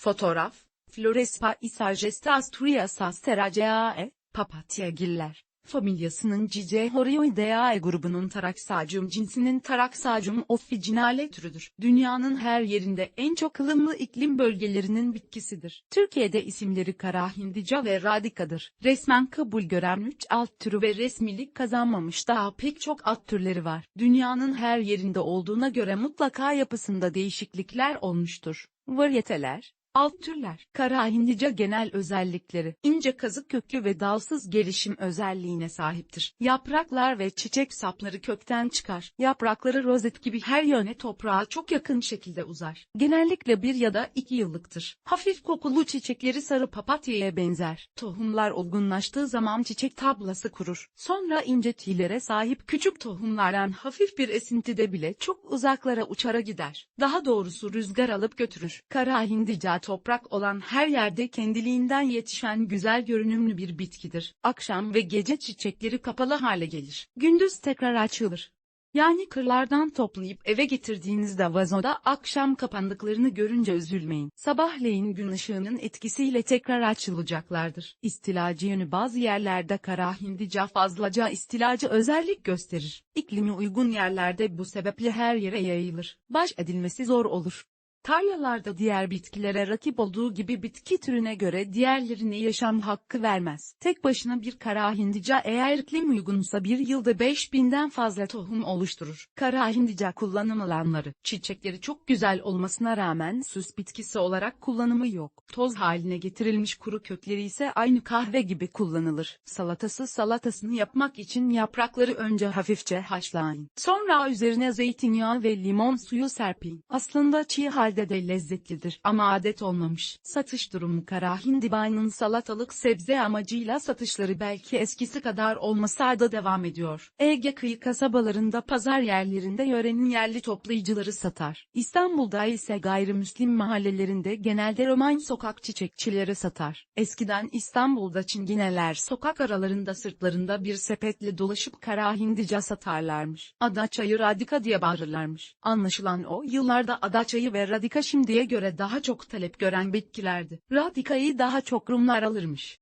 Fotoğraf, Florespa Isagesta Asturias Steraceae, Papatyagiller, familyasının Cicehorioideae grubunun Taraxacium cinsinin Taraxacium officinale türüdür. Dünyanın her yerinde en çok ılımlı iklim bölgelerinin bitkisidir. Türkiye'de isimleri kara hindica ve radikadır. Resmen kabul gören 3 alt türü ve resmilik kazanmamış daha pek çok alt türleri var. Dünyanın her yerinde olduğuna göre mutlaka yapısında değişiklikler olmuştur. Varyeteler, Alt türler, kara hindica genel özellikleri, ince kazık köklü ve dalsız gelişim özelliğine sahiptir. Yapraklar ve çiçek sapları kökten çıkar. Yaprakları rozet gibi her yöne toprağa çok yakın şekilde uzar. Genellikle bir ya da iki yıllıktır. Hafif kokulu çiçekleri sarı papatyaya benzer. Tohumlar olgunlaştığı zaman çiçek tablası kurur. Sonra ince tüylere sahip küçük tohumlardan hafif bir esintide bile çok uzaklara uçara gider. Daha doğrusu rüzgar alıp götürür. Kara hindica toprak olan her yerde kendiliğinden yetişen güzel görünümlü bir bitkidir. Akşam ve gece çiçekleri kapalı hale gelir. Gündüz tekrar açılır. Yani kırlardan toplayıp eve getirdiğinizde vazoda akşam kapandıklarını görünce üzülmeyin. Sabahleyin gün ışığının etkisiyle tekrar açılacaklardır. İstilacı yönü bazı yerlerde kara hindica fazlaca istilacı özellik gösterir. İklimi uygun yerlerde bu sebeple her yere yayılır. Baş edilmesi zor olur. Tarlalarda diğer bitkilere rakip olduğu gibi bitki türüne göre diğerlerine yaşam hakkı vermez. Tek başına bir kara hindica eğer iklim uygunsa bir yılda 5000'den fazla tohum oluşturur. Kara hindica kullanım alanları, çiçekleri çok güzel olmasına rağmen süs bitkisi olarak kullanımı yok. Toz haline getirilmiş kuru kökleri ise aynı kahve gibi kullanılır. Salatası salatasını yapmak için yaprakları önce hafifçe haşlayın. Sonra üzerine zeytinyağı ve limon suyu serpin. Aslında çiğ halde de lezzetlidir ama adet olmamış. Satış durumu kara hindibanın salatalık sebze amacıyla satışları belki eskisi kadar olmasa da devam ediyor. Ege kıyı kasabalarında pazar yerlerinde yörenin yerli toplayıcıları satar. İstanbul'da ise gayrimüslim mahallelerinde genelde Roman sokak çiçekçileri satar. Eskiden İstanbul'da çingineler sokak aralarında sırtlarında bir sepetle dolaşıp kara hindica satarlarmış. Adaçayı radika diye bağırırlarmış. Anlaşılan o yıllarda adaçayı ve radika şimdiye göre daha çok talep gören bitkilerdi. Radikayı daha çok Rumlar alırmış.